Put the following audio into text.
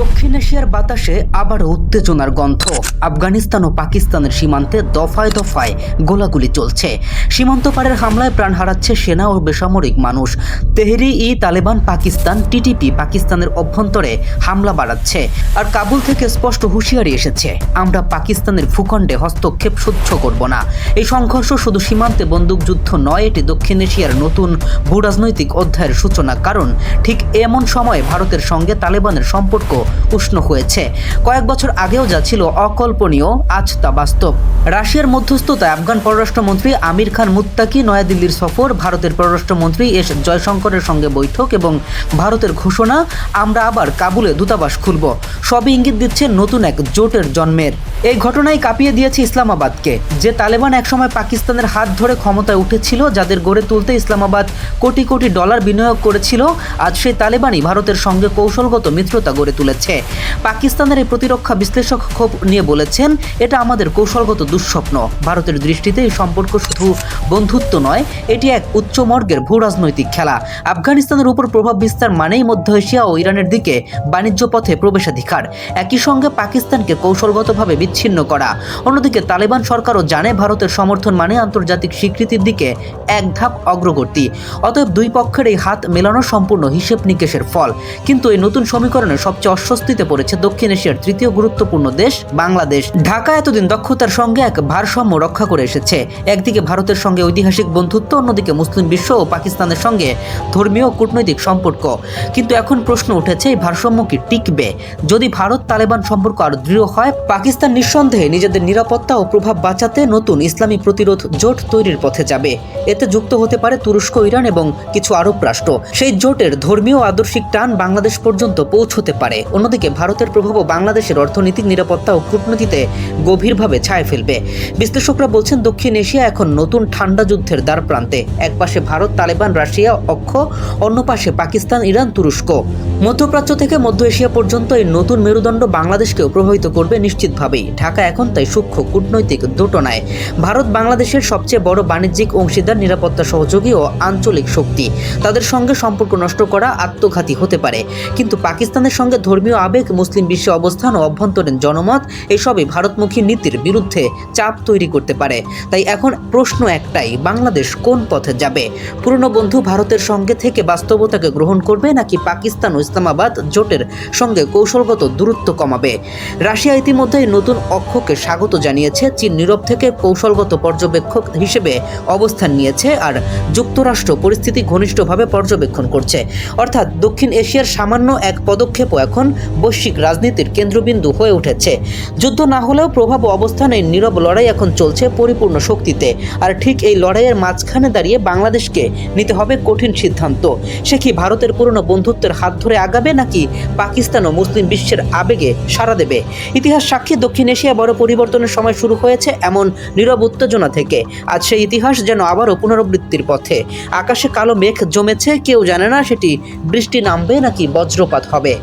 দক্ষিণ এশিয়ার বাতাসে আবারও উত্তেজনার গন্ধ। আফগানিস্তান ও পাকিস্তানের সীমান্তে দফায় দফায় গোলাগুলি চলছে। সীমান্ত পারের হামলায় প্রাণ হারাচ্ছে সেনা ও বেসামরিক মানুষ। তেহরি ই তালেবান পাকিস্তান টিটিপি পাকিস্তানের অভ্যন্তরে হামলা বাড়াচ্ছে। আর কাবুল থেকে স্পষ্ট হুঁশিয়ারি এসেছে, আমরা পাকিস্তানের ভূখণ্ডে হস্তক্ষেপ সহ্য করব না। এই সংঘর্ষ শুধু সীমান্তে বন্দুকযুদ্ধ নয়, এটি দক্ষিণ এশিয়ার নতুন ভূরাজনৈতিক অধ্যায়ের সূচনা। কারণ ঠিক এমন সময়ে ভারতের সঙ্গে তালেবানের সম্পর্ক উষ্ণ হয়েছে। কয়েক বছর আগেও যা ছিল অকল্পনীয়, আজ তা বাস্তব। রাশিয়ার মধ্যস্থতায় আফগান পররাষ্ট্রমন্ত্রী আমির খান মুত্তাকি নয়াদিল্লির সফর, ভারতের পররাষ্ট্রমন্ত্রী এস জয়শঙ্করের সঙ্গে বৈঠক এবং ভারতের ঘোষণা, আমরা আবার কাবুলে দূতাবাস খুলব। সবই ইঙ্গিত দিচ্ছে নতুন এক জোটের জন্মের। এই ঘটনায় কাঁপিয়ে দিয়েছে ইসলামাবাদকে, যে তালেবান একসময় পাকিস্তানের হাত ধরে ক্ষমতায় উঠেছিল, যাদের গড়ে তুলতে ইসলামাবাদ কোটি কোটি ডলার বিনিয়োগ করেছিল, আজ সেই তালেবানই ভারতের সঙ্গে কৌশলগত মিত্রতা গড়ে তুলেছে। পাকিস্তানের এই প্রতিরক্ষা বিশ্লেষক ক্ষোভ নিয়ে বলেছেন, এটা আমাদের কৌশলগত দুঃস্বপ্ন। ভারতের দৃষ্টিতে এই সম্পর্ক শুধু বন্ধুত্ব নয়, এটি এক উচ্চমর্গের ভূ রাজনৈতিক খেলা। আফগানিস্তানের উপর প্রভাব বিস্তার মানেই মধ্য এশিয়া ও ইরানের দিকে বাণিজ্য পথে প্রবেশাধিকার। একই সঙ্গে পাকিস্তানকে কৌশলগতভাবে বিচ্ছিন্ন করা। অন্যদিকে তালেবান সরকারও জানে ভারতের সমর্থন মানে আন্তর্জাতিক স্বীকৃতির দিকে এক ধাপ অগ্রগতি। অতএব দুই পক্ষের এই হাত মেলানো সম্পূর্ণ হিসেব নিকেশের ফল। কিন্তু এই নতুন সমীকরণে সবচেয়ে অস্বস্তিতে পড়েছে দক্ষিণ এশিয়ার তৃতীয় গুরুত্বপূর্ণ দেশ বাংলাদেশ। ঢাকা এতদিন দক্ষতার সঙ্গে এক ভারসাম্য রক্ষা করে এসেছে। একদিকে ভারতের সঙ্গে ঐতিহাসিক বন্ধুত্ব, অন্যদিকে মুসলিম বিশ্ব ও পাকিস্তানের সঙ্গে ধর্মীয় কূটনৈতিক সম্পর্ক। কিন্তু এখন প্রশ্ন উঠেছে, এই ভারসাম্য কি টিকবে? যদি ভারত তালেবান সম্পর্ক আরও দৃঢ় হয়, পাকিস্তান নিঃসন্দেহে নিজেদের নিরাপত্তা ও প্রভাব বাঁচাতে নতুন ইসলামী প্রতিরোধ জোট তৈরির পথে যাবে। এতে যুক্ত হতে পারে তুরস্ক, ইরান এবং কিছু আরব রাষ্ট্র। সেই জোটের ধর্মীয় আদর্শিক টান বাংলাদেশ পর্যন্ত পৌঁছতে পারে। অন্যদিকে ভারতের প্রভাবও বাংলাদেশের অর্থনৈতিক নিরাপত্তা ও কূটনীতিতে গভীরভাবে ছায়া ফেলবে। বিশ্লেষকরা বলছেন দক্ষিণ এশিয়া এখন নতুন ঠান্ডা যুদ্ধের দ্বার প্রান্তে এক পাশে ভারত, তালেবান, রাশিয়া, অক্ষ, অন্য পাশে পাকিস্তান, ইরান, তুরস্ক। মধ্যপ্রাচ্য থেকে মধ্য এশিয়া পর্যন্ত এই নতুন মেরুদণ্ড বাংলাদেশকেও প্রভাবিত করবে নিশ্চিতভাবেই। ঢাকা এখন তাই সূক্ষ্ম কূটনৈতিক দোটনায়। ভারত বাংলাদেশের সবচেয়ে বড় বাণিজ্যিক অংশীদার, নিরাপত্তা সহযোগী ও আঞ্চলিক শক্তি। তাদের সঙ্গে সম্পর্ক নষ্ট করা আত্মঘাতী হতে পারে। কিন্তু পাকিস্তানের সঙ্গে ধর্মীয় আবেগ, মুসলিম বিশ্বে অবস্থান ও অভ্যন্তরীণ জনমত, এসবই ভারতমুখী নীতির বিরুদ্ধে চাপ তৈরি করতে পারে। তাই এখন প্রশ্ন একটাই, বাংলাদেশ কোন পথে যাবে? পুরনো বন্ধু ভারতের সঙ্গে থেকে বাস্তবতাকে গ্রহণ করবে নাকি পাকিস্তান ও ইসলামাবাদ জোটের সঙ্গে কৌশলগত দূরত্ব কমাবে? রাশিয়া ইতিমধ্যেই নতুন অক্ষকে স্বাগত জানিয়েছে, চীন নীরব থেকে কৌশলগত পর্যবেক্ষক হিসেবে অবস্থান নিয়েছে আর যুক্তরাষ্ট্র পরিস্থিতি ঘনিষ্ঠভাবে পর্যবেক্ষণ করছে। অর্থাৎ দক্ষিণ এশিয়ার সামান্য এক পদক্ষেপও এখন বৈশ্বিক রাজনীতির কেন্দ্রবিন্দু হয়ে উঠেছে। যুদ্ধ না হলেও প্রভাব ও অবস্থানে নীরব লড়াই এখন চলছে পরিপূর্ণ শক্তিতে। আর ঠিক এই লড়াইয়ের মাঝখানে দাঁড়িয়ে বাংলাদেশকে নিতে হবে কঠিন সিদ্ধান্ত। সে কি ভারতের পুরনো বন্ধুত্বের হাত ধরে আগাবে নাকি পাকিস্তান ও মুসলিম বিশ্বের আবেগে সাড়া দেবে? ইতিহাস সাক্ষী দক্ষিণ এশিয়া বড় পরিবর্তনের সময় শুরু হয়েছে এমন নীরব উত্তেজনা থেকে। আজ সেই ইতিহাস যেন আবারও পুনরাবৃত্তির পথে। আকাশে কালো মেঘ জমেছে, কেউ জানে না সেটি বৃষ্টি নামবে নাকি বজ্রপাত হবে।